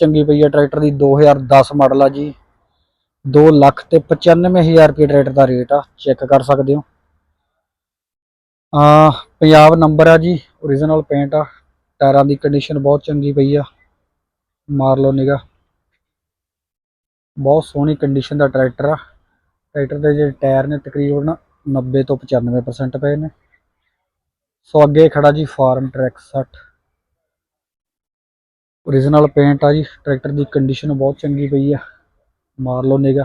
ਚੰਗੀ ਪਈ ਆ ਟਰੈਕਟਰ ਦੀ 2010 ਮਾਡਲ ਆ ਜੀ। 2 ਲੱਖ ਤੇ 95000 ਰੁਪਏ ਟਰੈਕਟਰ ਦਾ ਰੇਟ ਆ, ਚੈੱਕ ਕਰ ਸਕਦੇ ਹੋ। ਆ, ਪੰਜਾਬ ਨੰਬਰ ਆ ਜੀ origignal ਪੇਂਟ ਆ, ਟਾਇਰਾਂ ਦੀ ਕੰਡੀਸ਼ਨ ਬਹੁਤ ਚੰਗੀ ਪਈ ਆ। ਮਾਰ ਲਓ ਨਿਗਾ ਬਹੁਤ ਸੋਹਣੀ ਕੰਡੀਸ਼ਨ ਦਾ ਟਰੈਕਟਰ ਆ। ਟਰੈਕਟਰ ਦੇ ਜਿਹੜੇ ਟਾਇਰ ਨੇ ਤਕਰੀਬਨ 90 ਤੋਂ 95% ਪਏ ਨੇ। ਸੋ ਅੱਗੇ ਖੜਾ ਜੀ, ਫਾਰਮ ਟਰੈਕ 60 origignal ਪੇਂਟ ਆ ਜੀ ਟਰੈਕਟਰ ਦੀ ਕੰਡੀਸ਼ਨ ਬਹੁਤ ਚੰਗੀ ਪਈ ਆ। ਮਾਰ ਲਓ ਨਿਗਾ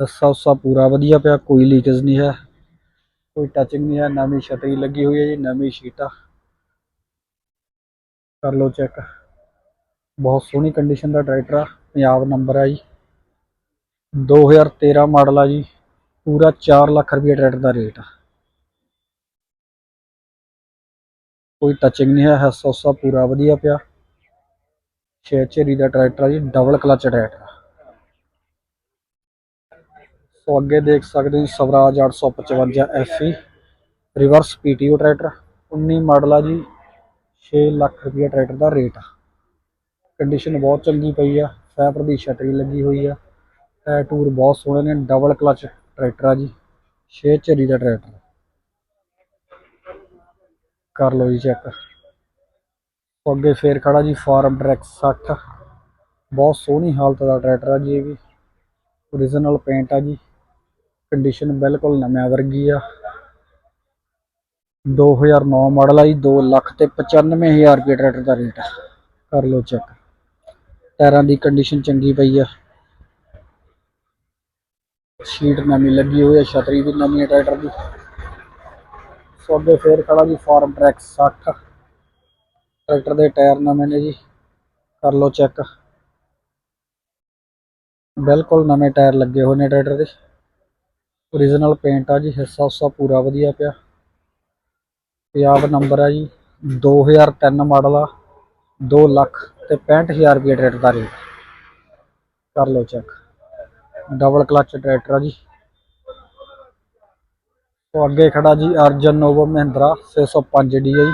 ਰੱਸਾ ਉਸਾ ਪੂਰਾ ਵਧੀਆ ਪਿਆ, ਕੋਈ ਲੀਕੇਜ ਨਹੀਂ ਹੈ। ਕੋਈ ਟੱਚਿੰਗ ਨਹੀਂ ਹੈ, ਨਵੀਂ ਛਤਰੀ ਲੱਗੀ ਹੋਈ ਹੈ ਜੀ, ਨਵੀਂ ਸ਼ੀਟਾ ਕਰ ਲਓ ਚੈੱਕ ਬਹੁਤ ਸੋਹਣੀ ਕੰਡੀਸ਼ਨ ਦਾ ਟਰੈਕਟਰ ਆ, ਪੰਜਾਬ ਨੰਬਰ ਆ ਜੀ। 2013 ਮਾਡਲ ਆ ਜੀ, ਪੂਰਾ 4 ਲੱਖ ਰੁਪਏ ਟਰੈਕਟਰ ਦਾ ਰੇਟ ਆ। ਕੋਈ ਟੱਚਿੰਗ ਨਹੀਂ ਹੈ ਹਿੱਸਾ ਹੁੱਸਾ ਪੂਰਾ ਵਧੀਆ ਪਿਆ। ਛੇ ਝੇਰੀ ਦਾ ਟਰੈਕਟਰ ਆ ਜੀ ਡਬਲ ਕਲਚ ਟਰੈਕਟਰ ਸੋ ਅੱਗੇ ਦੇਖ ਸਕਦੇ ਹੋ Swaraj 855 FE reverse PTO tractor 19 model ਆ ਜੀ 6 ਲੱਖ ਰੁਪਏ ਟਰੈਕਟਰ ਦਾ ਰੇਟ ਆ। ਕੰਡੀਸ਼ਨ ਬਹੁਤ ਚੰਗੀ ਪਈ ਆ ਫੈਬਰ ਦੀ ਸ਼ਟਰੀ ਲੱਗੀ ਹੋਈ ਆ। ਟਾਇਰ ਟੂਰ ਬਹੁਤ ਸੋਹਣੇ ਨੇ ਡਬਲ ਕਲਚ ਟਰੈਕਟਰ ਆ ਜੀ 6 ਝੇਰੀ ਦਾ ਟਰੈਕਟਰ ਕਰ ਲਓ ਜੀ ਚੈੱਕ ਅੱਗੇ ਫੇਰ ਖੜਾ ਜੀ, ਫਾਰਮ ਟਰੈਕ 60 ਬਹੁਤ ਸੋਹਣੀ ਹਾਲਤ ਦਾ ਟਰੈਕਟਰ ਆ ਜੀ ਇਹ ਵੀ। origignal ਪੇਂਟ ਆ ਜੀ। ਕੰਡੀਸ਼ਨ ਬਿਲਕੁਲ ਨਵਿਆਂ ਵਰਗੀ ਆ। 2009 ਮਾਡਲ ਆ ਜੀ 2 ਲੱਖ ਤੇ 95000 ਰੁਪਏ ਟਰੈਕਟਰ ਦਾ ਰੇਟ ਆ। ਕਰ ਲਓ ਚੈੱਕ ਟਾਇਰਾਂ ਦੀ ਕੰਡੀਸ਼ਨ ਚੰਗੀ ਪਈ ਆ। ਸ਼ੀਟ ਨਵੀਂ ਲੱਗੀ ਹੋਈ ਆ, ਛਤਰੀ ਵੀ ਨਵੀਂ ਆ ਟਰੈਕਟਰ ਦੀ। ਸੋ ਅੱਗੇ ਫੇਰ ਖੜਾ ਜੀ, ਫਾਰਮ ਟਰੈਕ 60 ਟਰੈਕਟਰ ਦੇ ਟਾਇਰ ਨਵੇਂ ਨੇ ਜੀ। ਕਰ ਲਓ ਚੈੱਕ। ਬਿਲਕੁਲ ਨਵੇਂ ਟਾਇਰ ਲੱਗੇ ਹੋਏ ਨੇ ਟਰੈਕਟਰ ਦੇ। origignal ਪੇਂਟ ਆ ਜੀ, ਹਿੱਸਾ ਹੁੱਸਾ ਪੂਰਾ ਵਧੀਆ ਪਿਆ। ਪੰਜਾਬ ਨੰਬਰ ਆ ਜੀ 2003 ਮਾਡਲ ਆ 2 ਲੱਖ ਤੇ 65000 ਰੁਪਏ ਟਰੈਕਟਰ ਦਾ ਰੇਟ। ਕਰ ਲਓ ਚੈੱਕ। ਡਬਲ ਕਲਚ ਟਰੈਕਟਰ ਆ ਜੀ। ਤੋਂ ਅੱਗੇ ਖੜਾ ਜੀ ਅਰਜਨ ਨੋਵੋ ਮਹਿੰਦਰਾ 605 ਡੀ ਆ ਜੀ।